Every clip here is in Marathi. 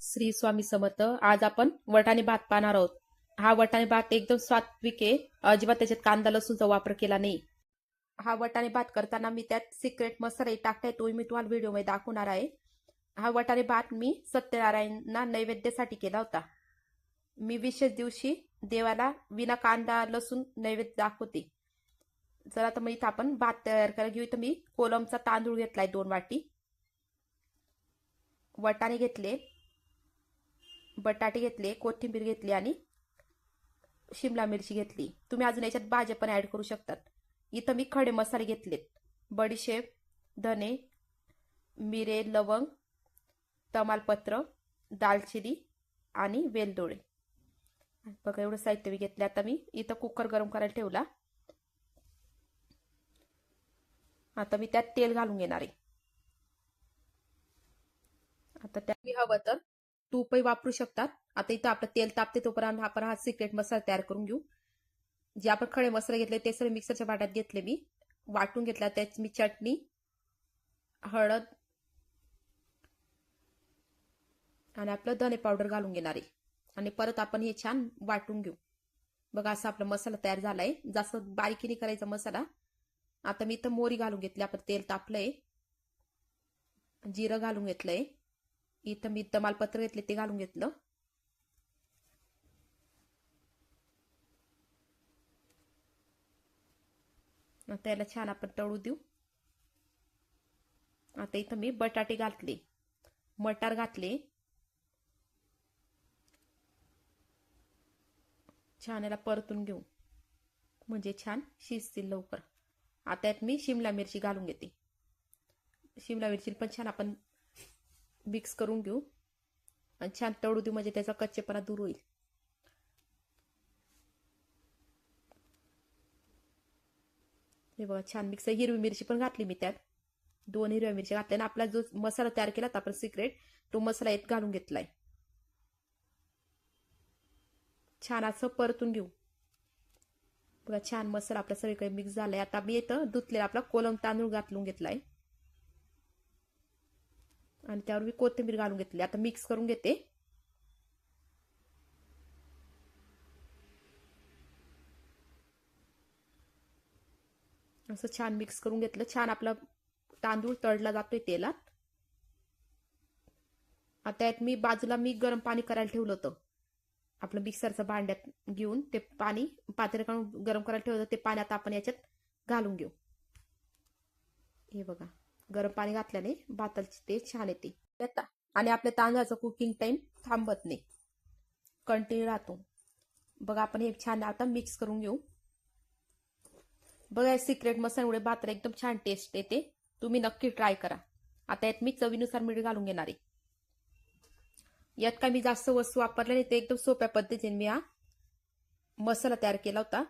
श्री स्वामी समर्थ आज आपण वटाणे भात पाहणार आहोत. हा वटाणे भात एकदम सात्विक आहे. अजिबात त्याच्यात कांदा लसूणचा वापर केला नाही. हा वटाणे भात करताना मी त्यात सिक्रेट मसालाही टाकताय तो मी तुम्हाला व्हिडिओमध्ये दाखवणार आहे. हा वटाणे भात मी सत्यनारायणना नैवेद्यासाठी केला होता. मी विशेष दिवशी देवाला विना कांदा लसूण नैवेद्य दाखवते. जर आता मग इथं आपण भात तयार करायला घेऊ. इथं मी कोलमचा तांदूळ घेतलाय दोन वाटी. वटाणे घेतले. बटाटे घेतले कोथिंबीर घेतली आणि शिमला मिरची घेतली. तुम्ही अजून याच्यात भाज्या पण ॲड करू शकतात. इथं मी खडे मसाले घेतलेत. बडीशेप धने मिरे लवंग तमालपत्र दालचिनी आणि वेलदोळे बघा एवढं साहित्य मी घेतले आता मी इथं कुकर गरम करायला ठेवला. आता मी त्यात तेल घालून घेणार आहे. आता त्यात मी हवं तर. तूपही वापरू शकतात. आता इथं आपलं तेल तापते तोपर्यंत आपण हा सिक्रेट मसाला तयार करून घेऊ. जे आपण खडे मसाले घेतले ते सर्व मिक्सरच्या भांड्यात घेतले मी. वाटून घेतला त्याच मी चटणी हळद आणि आपलं धने पावडर घालून घेणार आहे. आणि परत आपण हे छान वाटून घेऊ. बघा असा आपला मसाला तयार झालाय. जास्त बारीकीने करायचा मसाला. आता मी इथं मोरी घालून घेतली. आपण तेल तापलंय. जिरं घालून घेतलंय. इथं मी तमालपत्र घेतले ते घालून घेतलं. त्याला छान आपण तळू देऊ. आता इथं मी बटाटे घातले. मटार घातले. छान याला परतून घेऊ. म्हणजे छान शिजतील लवकर. आता यात मी शिमला मिरची घालून घेते. शिमला मिरची पण छान आपण मिक्स करून घेऊ. आणि छान तळू देऊ म्हणजे त्याचा कच्चेपणा दूर होईल. हे बघा छान मिक्स हिरवी मिरची पण घातली मी त्यात. दोन हिरव्या मिरची घातल्या. आणि आपला जो मसाला तयार केला आपण सिक्रेट तो मसाला येत घालून घेतलाय. छान असं परतून घेऊ. बघा छान मसाला आपला सगळीकडे मिक्स झालाय. आता मी येतं धुतलेला आपला कोलम तांदूळ घातलून घेतलाय. आणि त्यावर मी कोथिंबीर घालून घेतली. आता मिक्स करून घेते. असं छान मिक्स करून घेतलं. छान आपला तांदूळ तळला जातोय तेलात. आता यात मी बाजूला मी गरम पाणी करायला ठेवलं होतं. आपलं मिक्सरचं भांड्यात घेऊन ते पाणी पातळी काढून गरम करायला ठेवलं ते पाणी आता आपण याच्यात घालून घेऊ. हे बघा. गरम पाणी घातल्याने भाताची ते छान येते. आणि आपल्या तांदळाचा कुकिंग टाइम थांबत नाही. कंटिन्यू राहतो. बघा आपण हे छान आता मिक्स करून घेऊ. बघा सिक्रेट मसाल्यामुळे भाताला एकदम छान टेस्ट येते. तुम्ही नक्की ट्राय करा. आता यात मी चवीनुसार मीठ घालून घेणार आहे. यात काय मी जास्त वस्तू वापरल्या नाही ते एकदम सोप्या पद्धतीने मी हा मसाला तयार केला होता.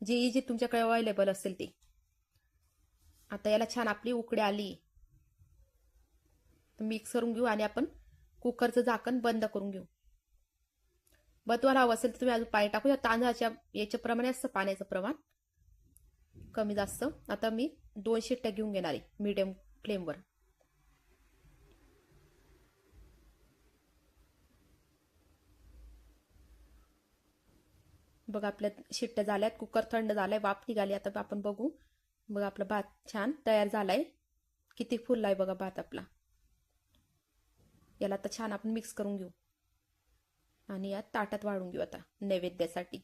जे इजी तुमच्याकडे अवेलेबल असेल ते. आता याला छान आपली उकडी आली. मिक्स करून घेऊ आणि आपण कुकरचं झाकण बंद करून घेऊ. बतवाला हवं असेल तर तुम्ही अजून पाणी टाकू. या तांदळाच्या याच्या प्रमाणे असतं पाण्याचं प्रमाण. कमी जास्त. आता मी दोन शिट्ट्या घेऊन घेणार आहे मीडियम फ्लेमवर बघा आपल्या शिट्ट्या झाल्यात. कुकर थंड झालाय वाफ निघाली. आता आपण बघू. बघा आपला भात छान तयार झालाय. किती फुललाय बघा भात आपला. याला आता छान आपण मिक्स करून घेऊ. आणि यात ताटात वाढून घेऊ आता नैवेद्यासाठी.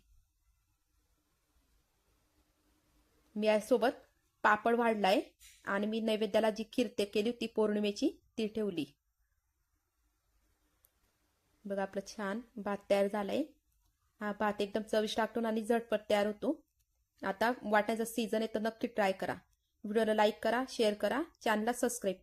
मी यासोबत पापड वाढलाय आणि मी नैवेद्याला जी खीरते केली होती पौर्णिमेची ती ठेवली. बघा आपलं छान भात तयार झालाय. हा भात एकदम चविष्ट टाकून आणि झटपट तयार होतो. आता वाटायचा सीझन आहे तर नक्की ट्राय करा. व्हिडिओला लाईक करा शेअर करा चॅनलला सबस्क्राईब